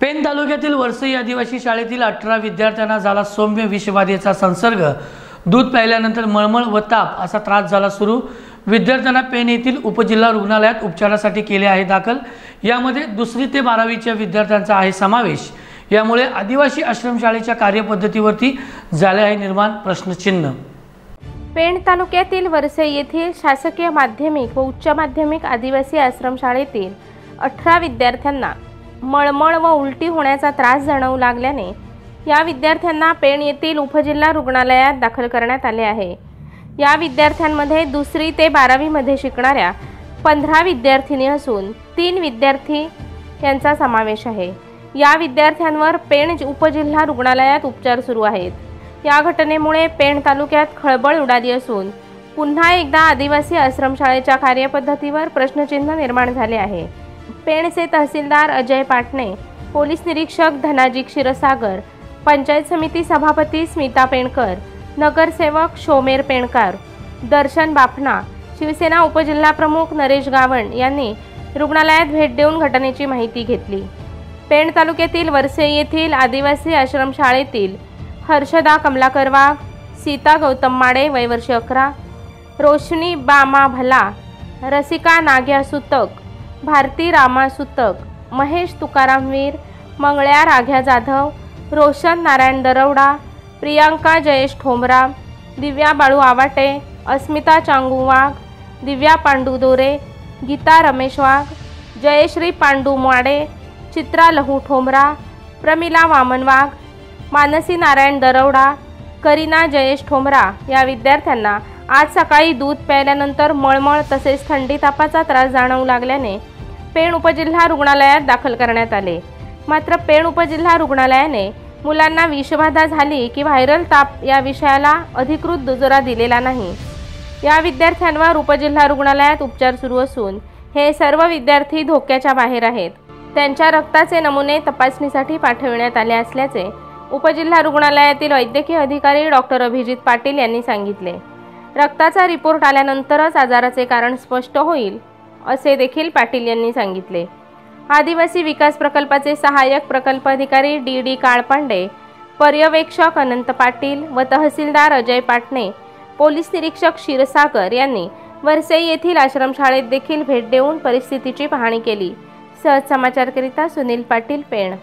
Pen तालुक्यातील वरसई आदिवासी शाळेतील अठरा विद्यार्थ्यांना झाला सौम्य विषबाधेचा संसर्ग. दूध प्यायल्यानंतर मळमळ व ताप असा त्रास झाला सुरू. विद्यार्थ्यांना पेन येथील उपजिल्हा रुग्णालयात उपचारासाठी केले आहे दाखल. यामध्ये दुसरी ते बारावीच्या विद्यार्थ्यांचा आहे समावेश. यामुळे आदिवासी आश्रमशाळेच्या कार्यपद्धतीवरती झाले आहे निर्माण प्रश्नचिन्ह. पेण तालुक्यातील वरसे येथील शासकीय माध्यमिक व उच्च माध्यमिक आदिवासी आश्रमशाळेतील अठरा विद्यार्थ्यांना मळमळ व उलटी होण्याचा त्रास जाणवू लागल्याने या विद्यार्थ्यांना पेण येथील उपजिल्हा रुग्णालयात दाखल करण्यात आले आहे. या विद्यार्थ्यांमध्ये दुसरी ते बारावीमध्ये शिकणाऱ्या पंधरा विद्यार्थिनी असून तीन विद्यार्थी यांचा समावेश आहे. या विद्यार्थ्यांवर पेण उपजिल्हा रुग्णालयात उपचार सुरू आहेत. या घटनेमुळे पेण तालुक्यात खळबळ उडाली असून पुन्हा एकदा आदिवासी आश्रमशाळेच्या कार्यपद्धतीवर प्रश्नचिन्ह निर्माण झाले आहे. पेणचे तहसीलदार अजय पाटणे पोलीस निरीक्षक धनाजी क्षीरसागर पंचायत समिती सभापती स्मिता पेणकर नगरसेवक शोमेर पेणकर दर्शन बाफना शिवसेना उपजिल्हा प्रमुख नरेश गावण यांनी रुग्णालयात भेट देऊन घटनेची माहिती घेतली. पेण तालुक्यातील वरसे येथील आदिवासी आश्रमशाळेतील हर्षदा कमलाकर वाघ सीता गौतम माडे वयवर्ष अकरा रोशनी बामा भला रसिका नाग्या सुतक भारती रामा सुतक महेश तुकाराम वीर मंगळ्या राघ्या जाधव रोशन नारायण दरवडा प्रियांका जयेश ठोंबरा दिव्या बाळू आवाटे अस्मिता चांगू वाघ दिव्या पांडू दोरे गीता रमेश वाघ जयश्री पांडू माडे चित्रा लहू ठोंबरा प्रमिला वामन वाघ मानसी नारायण दरवडा करीना जयेश ठोंबरा या विद्यार्थ्यांना आज सकाळी दूध प्यायल्यानंतर मळमळ तसेच थंडी तापाचा त्रास जाणवू लागल्याने पेण उपजिल्हा रुग्णालयात दाखल करण्यात आले. मात्र पेण उपजिल्हा रुग्णालयाने मुलांना विषबाधा झाली की व्हायरल ताप या विषयाला अधिकृत दुजोरा दिलेला नाही. या विद्यार्थ्यांवर उपजिल्हा रुग्णालयात उपचार सुरू असून हे सर्व विद्यार्थी धोक्याच्या बाहेर आहेत. त्यांच्या रक्ताचे नमुने तपासणीसाठी पाठविण्यात आले असल्याचे उपजिल्हा रुग्णालयातील वैद्यकीय अधिकारी डॉक्टर अभिजित पाटील यांनी सांगितले. रक्ताचा रिपोर्ट आल्यानंतरच आजाराचे कारण स्पष्ट होईल असे देखील पाटील यांनी सांगितले. आदिवासी विकास प्रकल्पाचे सहाय्यक प्रकल्प अधिकारी डी डी काळपांडे पर्यवेक्षक अनंत पाटील व तहसीलदार अजय पाटणे पोलीस निरीक्षक क्षीरसागर यांनी वरसई येथील आश्रमशाळेत देखील भेट देऊन परिस्थितीची पाहणी केली. सहज समाचारकरिता सुनील पाटील पेण.